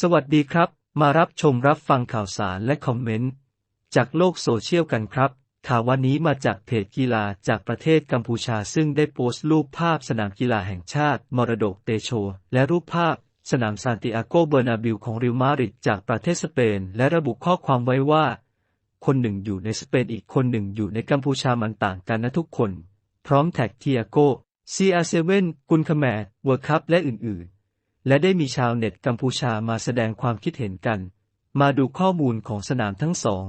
สวัสดีครับ มารับชมรับฟังข่าวสารและคอมเมนต์ จากโลกโซเชียลกันครับ ข่าววันนี้มาจากเพจกีฬาจากประเทศกัมพูชาซึ่งได้โพสต์รูปภาพสนามกีฬาแห่งชาติ มรดกเตโช และรูปภาพ สนามซานติอาโกเบอร์นาบิลของริวมาริดจากประเทศสเปน และระบุข้อความไว้ว่า คนหนึ่งอยู่ในสเปนอีกคนหนึ่งอยู่ในกัมพูชามันต่างกันนะทุกคน พร้อมแท็กเทียโก CR7 กุนคแมร์เวิร์คัพและอื่นๆ และได้มีชาวเน็ตกัมพูชามาแสดงความคิดเห็นกัน มาดูข้อมูลของสนามทั้งสอง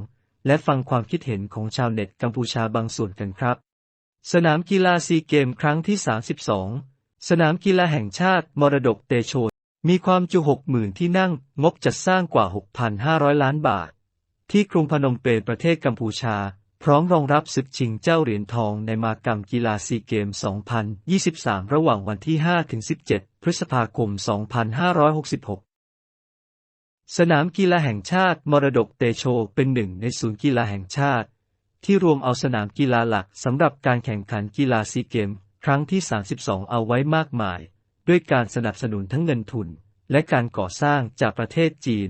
และฟังความคิดเห็นของชาวเน็ตกัมพูชาบางส่วนกันครับ สนามกีฬาซีเกมครั้งที่ 32 สนามกีฬาแห่งชาติมรดกเตโชมีความจุ 60,000 ที่นั่ง งบจัดสร้างกว่า 6,500 ล้านบาท ที่กรุงพนมเปญประเทศกัมพูชา พร้อมรองรับศึกชิงเจ้าเหรียญทองในมากรรมกีฬาซีเกม 2023 ระหว่างวันที่ 5-17 พฤษภาคม 2566 สนามกีฬาแห่งชาติมรดกเตโชเป็นหนึ่งในศูนย์กีฬาแห่งชาติ ที่รวมเอาสนามกีฬาหลักสำหรับการแข่งขันกีฬาซีเกม ครั้งที่ 32 เอาไว้มากมาย ด้วยการสนับสนุนทั้งเงินทุน และการก่อสร้างจากประเทศจีน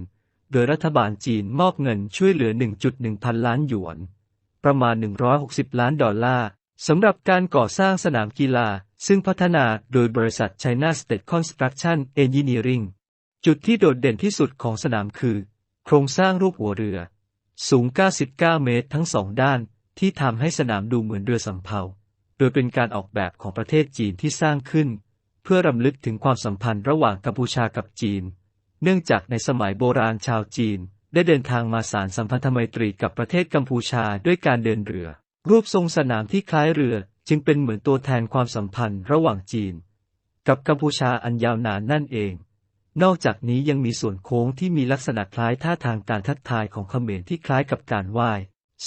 โดยรัฐบาลจีนมอบเงินช่วยเหลือ 1.1 พันล้านหยวน ประมาณ 160 ล้านดอลลาร์สำหรับการก่อสร้างสนามกีฬา ซึ่งพัฒนาโดยบริษัท China State Construction Engineering จุดที่โดดเด่นที่สุดของสนามคือ โครงสร้างรูปหัวเรือ สูง 99 เมตรทั้งสองด้าน ที่ทำให้สนามดูเหมือนเรือสำเภา โดยเป็นการออกแบบของประเทศจีนที่สร้างขึ้น เพื่อรำลึกถึงความสัมพันธ์ระหว่างกัมพูชากับจีน เนื่องจากในสมัยโบราณชาวจีน ได้เดินทางมาสารสัมพันธไมตรีกับประเทศกัมพูชาด้วยการเดินเรือ รูปทรงสนามที่คล้ายเรือจึงเป็นเหมือนตัวแทนความสัมพันธ์ระหว่างจีน กับกัมพูชาอันยาวนานนั่นเอง นอกจากนี้ยังมีส่วนโค้งที่มีลักษณะคล้ายท่าทางการทักทายของเขมรที่คล้ายกับการไหว้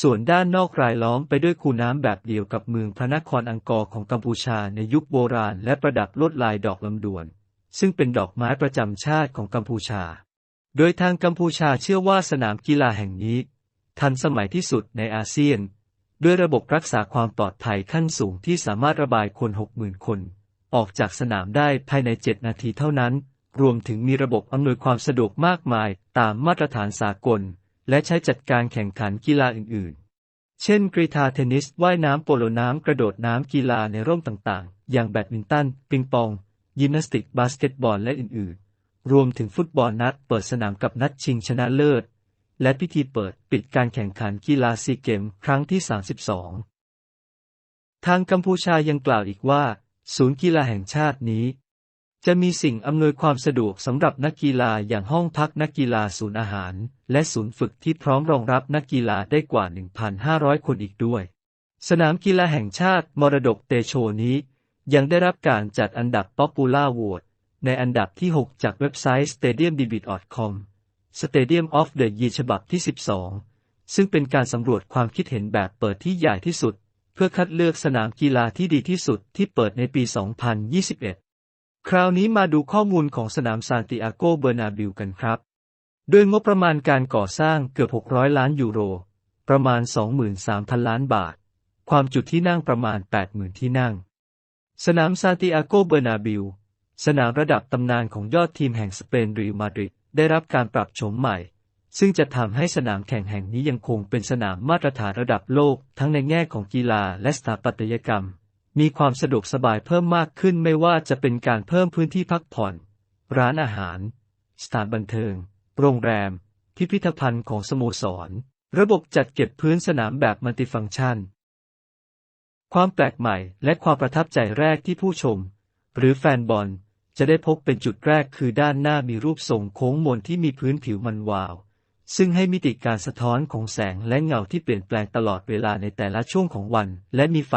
ส่วนด้านนอกรายล้อมไปด้วยคูน้ำแบบเดียวกับเมืองพระนครอังกอร์ของกัมพูชาในยุคโบราณและประดับลวดลายดอกลำดวน ซึ่งเป็นดอกไม้ประจำชาติของกัมพูชา โดยทางกัมพูชาเชื่อว่าสนามกีฬาแห่งนี้ ทันสมัยที่สุดในอาเซียน ด้วยระบบรักษาความปลอดภัยขั้นสูงที่สามารถระบายคน 60,000 คน ออกจากสนามได้ภายใน 7 นาทีเท่านั้น รวมถึงมีระบบอำนวยความสะดวกมากมายตามมาตรฐานสากล และใช้จัดการแข่งขันกีฬาอื่นๆ เช่นกรีฑาเทนนิส ว่ายน้ำโปโลน้ำกระโดดน้ำกีฬาในร่มต่างๆ อย่างแบดมินตัน ปิงปอง ยิมนาสติก บาสเกตบอล และอื่นๆ รวมถึงฟุตบอลนัดเปิดสนามกับนัดชิงชนะเลิศ และพิธีเปิดปิดการแข่งขันกีฬาซีเกมครั้งที่ 32 ทางกัมพูชายังกล่าวอีกว่า ศูนย์กีฬาแห่งชาตินี้ จะมีสิ่งอำนวยความสะดวกสำหรับนักกีฬาอย่างห้องพักนักกีฬาศูนย์อาหาร และศูนย์ฝึกที่พร้อมรองรับนักกีฬาได้กว่า 1,500 คนอีกด้วย สนามกีฬาแห่งชาติมรดกเตโชนี้ ยังได้รับการจัดอันดับ Popular Vote ในอันดับที่ 6 จากเว็บไซต์ stadiumdebit.com Stadium of the Year ฉบับที่ 12 ซึ่งเป็นการสำรวจความคิดเห็นแบบเปิดที่ใหญ่ที่สุด เพื่อคัดเลือกสนามกีฬาที่ดีที่สุดที่เปิดในปี 2021 คราวนี้มาดูข้อมูลของสนามซานติอาโกเบอร์นาบิลกันครับโดยงบประมาณการก่อสร้างเกือบ 600 ล้านยูโร ประมาณ 23,000 ล้านบาท ความจุที่นั่งประมาณ 80,000 ที่นั่ง สนามซานติอาโกเบอร์นาบิล สนามระดับตำนานของยอดทีมแห่งสเปนรีมาดริดได้รับการปรับโฉมใหม่ ซึ่งจะทำให้สนามแข่งแห่งนี้ยังคงเป็นสนามมาตรฐานระดับโลก ทั้งในแง่ของกีฬาและสถาปัตยกรรม มีความสะดวกสบายเพิ่มมากขึ้นไม่ว่าจะเป็นการเพิ่มพื้นที่พักผ่อน ร้านอาหาร สถานบันเทิง โรงแรม พิพิธภัณฑ์ของสโมสร ระบบจัดเก็บพื้นสนามแบบมัลติฟังก์ชัน ความแปลกใหม่และความประทับใจแรกที่ผู้ชม หรือแฟนบอล จะได้พบเป็นจุดแรกคือด้านหน้ามีรูปทรงโค้งมนที่มีพื้นผิวมันวาว ซึ่งให้มิติการสะท้อนของแสงและเงาที่เปลี่ยนแปลงตลอดเวลาในแต่ละช่วงของวัน และมีไฟ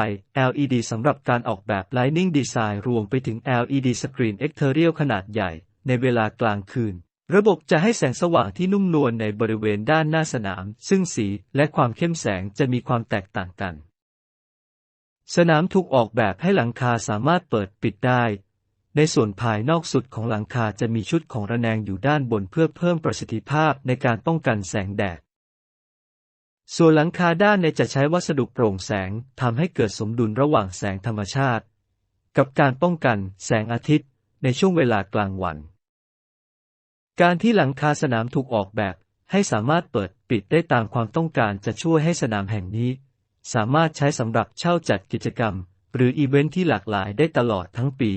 LED สำหรับการออกแบบ Lighting Design รวมไปถึง LED Screen Exterior ขนาดใหญ่ ในเวลากลางคืน ระบบจะให้แสงสว่างที่นุ่มนวลในบริเวณด้านหน้าสนาม ซึ่งสีและความเข้มแสงจะมีความแตกต่างกัน สนามถูกออกแบบให้หลังคาสามารถเปิดปิดได้ ในส่วนภายนอกสุดของหลังคาจะมีชุดของระแนงอยู่ด้านบนเพื่อเพิ่มประสิทธิภาพในการป้องกันแสงแดด ส่วนหลังคาด้านในจะใช้วัสดุโปร่งแสงทำให้เกิดสมดุลระหว่างแสงธรรมชาติ กับการป้องกันแสงอาทิตย์ในช่วงเวลากลางวัน การที่หลังคาสนามถูกออกแบบให้สามารถเปิดปิดได้ตามความต้องการจะช่วยให้สนามแห่งนี้ สามารถใช้สำหรับเช่าจัดกิจกรรม หรืออีเวนท์ที่หลากหลายได้ตลอดทั้งปี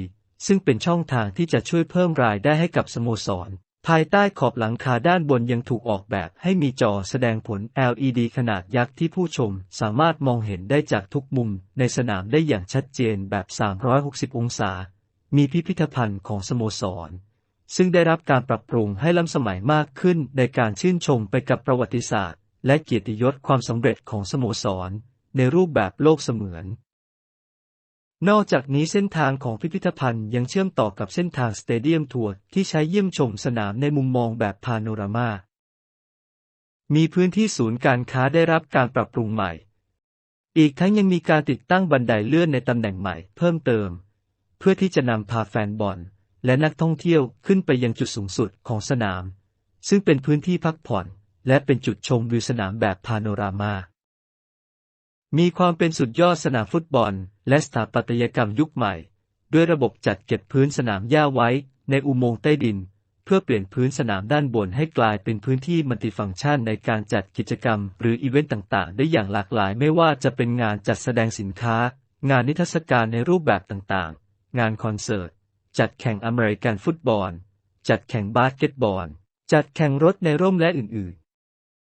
ซึ่งเป็นช่องทางที่จะช่วยเพิ่มรายได้ให้กับสโมสร ภายใต้ขอบหลังคาด้านบนยังถูกออกแบบให้มีจอแสดงผล LED ขนาดยักษ์ที่ผู้ชมสามารถมองเห็นได้จากทุกมุมในสนามได้อย่างชัดเจนแบบ 360 องศา มีพิพิธภัณฑ์ของสโมสรซึ่งได้รับการปรับปรุงให้ล้ำสมัยมากขึ้นในการชื่นชมไปกับประวัติศาสตร์ และเกียรติยศความสำเร็จของสโมสร ในรูปแบบโลกเสมือน นอกจากนี้เส้นทางของพิพิธภัณฑ์ยังเชื่อมต่อกับเส้นทางสเตเดียมทัวร์ที่ใช้เยี่ยมชมสนามในมุมมองแบบพาโนรามา มีพื้นที่ศูนย์การค้าได้รับการปรับปรุงใหม่ อีกทั้งยังมีการติดตั้งบันไดเลื่อนในตำแหน่งใหม่เพิ่มเติม เพื่อที่จะนำพาแฟนบอลและนักท่องเที่ยวขึ้นไปยังจุดสูงสุดของสนาม ซึ่งเป็นพื้นที่พักผ่อน และเป็นจุดชมวิวสนามแบบพาโนรามา มีความเป็นสุดยอดสนามฟุตบอล และสถาปัตยกรรมยุคใหม่ ด้วยระบบจัดเก็บพื้นสนามหญ้าไว้ในอุโมงค์ใต้ดิน เพื่อเปลี่ยนพื้นสนามด้านบนให้กลายเป็นพื้นที่มัลติฟังก์ชันในการจัดกิจกรรม หรืออีเวนต์ต่างๆ ได้อย่างหลากหลายไม่ว่าจะเป็นงานจัดแสดงสินค้า งานนิทรรศการในรูปแบบต่างๆ งานคอนเสิร์ต จัดแข่งอเมริกันฟุตบอล จัดแข่งบาสเกตบอล จัดแข่งรถในร่มและอื่น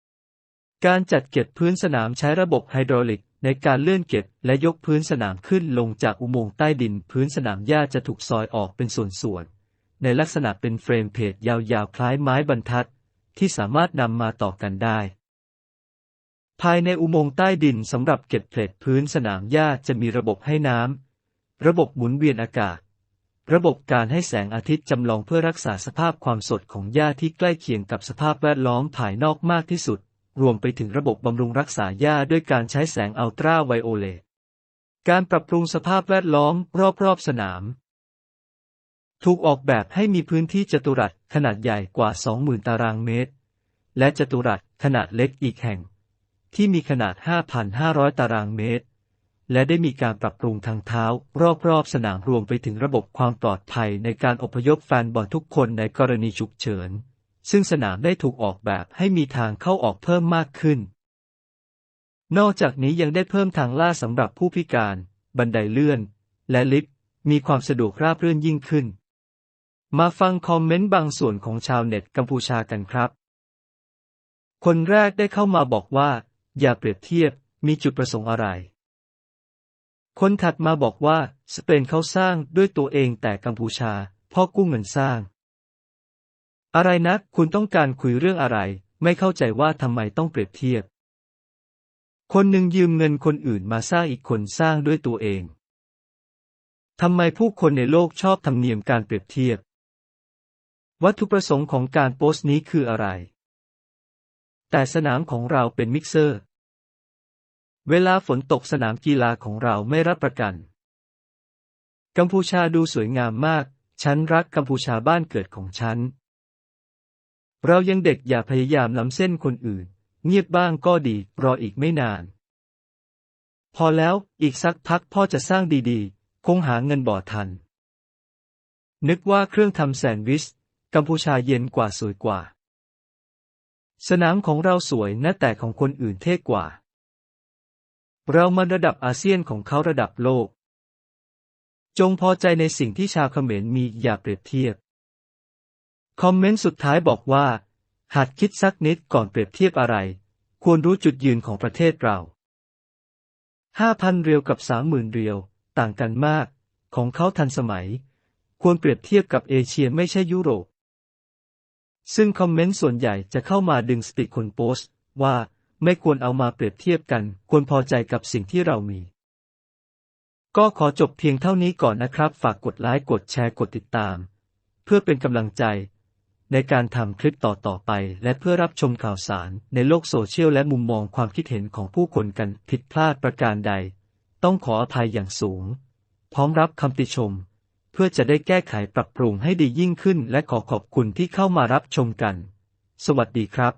ๆ การจัดเก็บพื้นสนามใช้ระบบไฮดรอลิก ในการเลื่อนเก็บและยกพื้นสนามขึ้นลงจากอุโมงค์ใต้ดินพื้นสนามหญ้าจะถูกซอยออกเป็นส่วนๆ ในลักษณะเป็นเฟรมเพจยาวๆ คล้ายไม้บรรทัด ที่สามารถนำมาต่อกันได้ ภายในอุโมงค์ใต้ดินสำหรับเก็บเพลทพื้นสนามหญ้าจะมีระบบให้น้ำ ระบบหมุนเวียนอากาศ ระบบการให้แสงอาทิตย์จำลองเพื่อรักษาสภาพความสดของหญ้าที่ใกล้เคียงกับสภาพแวดล้อมภายนอกมากที่สุด รวมไปถึงระบบบำรุงรักษาหญ้าด้วยการใช้แสงอัลตราไวโอเลต การปรับปรุงสภาพแวดล้อมรอบๆสนาม ถูกออกแบบให้มีพื้นที่จัตุรัสขนาดใหญ่กว่า 20,000 ตารางเมตร และจัตุรัสขนาดเล็กอีกแห่ง ที่มีขนาด 5,500 ตารางเมตร และได้มีการปรับปรุงทางเท้ารอบๆสนามรวมไปถึงระบบความปลอดภัยในการอพยพแฟนบอลทุกคนในกรณีฉุกเฉิน ซึ่งสนามได้ถูกออกแบบให้มีทางเข้าออกเพิ่มมากขึ้น นอกจากนี้ยังได้เพิ่มทางลาดสำหรับผู้พิการ บันไดเลื่อน และลิฟต์มีความสะดวกราบรื่นยิ่งขึ้น มาฟังคอมเมนต์บางส่วนของชาวเน็ตกัมพูชากันครับ คนแรกได้เข้ามาบอกว่า อย่าเปรียบเทียบมีจุดประสงค์อะไร คนถัดมาบอกว่า สเปนเขาสร้างด้วยตัวเองแต่กัมพูชาพ่อกู้เงินสร้าง อะไรนะคุณต้องการคุยเรื่องอะไร ไม่เข้าใจว่าทำไมต้องเปรียบเทียบ คนหนึ่งยืมเงินคนอื่นมาสร้างอีกคนสร้างด้วยตัวเองทำไมผู้คนในโลกชอบธรรมเนียมการเปรียบเทียบ วัตถุประสงค์ของการโพสต์นี้คืออะไร แต่สนามของเราเป็นมิกเซอร์ เวลาฝนตกสนามกีฬาของเราไม่รับประกัน กัมพูชาดูสวยงามมาก ฉันรักกัมพูชาบ้านเกิดของฉัน เรายังเด็กอย่าพยายามล้ำเส้นคนอื่น เงียบบ้างก็ดีรออีกไม่นาน พอแล้วอีกสักพักพ่อจะสร้างดีๆ คงหาเงินบ่อทัน นึกว่าเครื่องทำแซนด์วิช กัมพูชาเย็นกว่าสวยกว่า สนามของเราสวยนะแต่ของคนอื่นเท่กว่า เรามันระดับอาเซียนของเขาระดับโลก จงพอใจในสิ่งที่ชาวเขมรมีอย่าเปรียบเทียบ คอมเมนต์สุดท้ายบอกว่าหัดคิดสักนิดก่อนเปรียบเทียบอะไร ควรรู้จุดยืนของประเทศเราห้าพันเรียวกับสามหมื่นเรียว ต่างกันมาก ของเขาทันสมัย ควรเปรียบเทียบกับเอเชียไม่ใช่ยุโรป ซึ่งคอมเมนต์ส่วนใหญ่จะเข้ามาดึงสติคนโพสต์ ว่าไม่ควรเอามาเปรียบเทียบกัน ควรพอใจกับสิ่งที่เรามี ก็ขอจบเพียงเท่านี้ก่อนนะครับ ฝากกดไลค์ กดแชร์ กดติดตาม เพื่อเป็นกำลังใจ ในการทำคลิปต่อๆไป และเพื่อรับชมข่าวสารในโลกโซเชียลและมุมมองความคิดเห็นของผู้คนกันผิดพลาดประการใด ต้องขออภัยอย่างสูง พร้อมรับคำติชม เพื่อจะได้แก้ไขปรับปรุงให้ดียิ่งขึ้น และขอขอบคุณที่เข้ามารับชมกัน สวัสดีครับ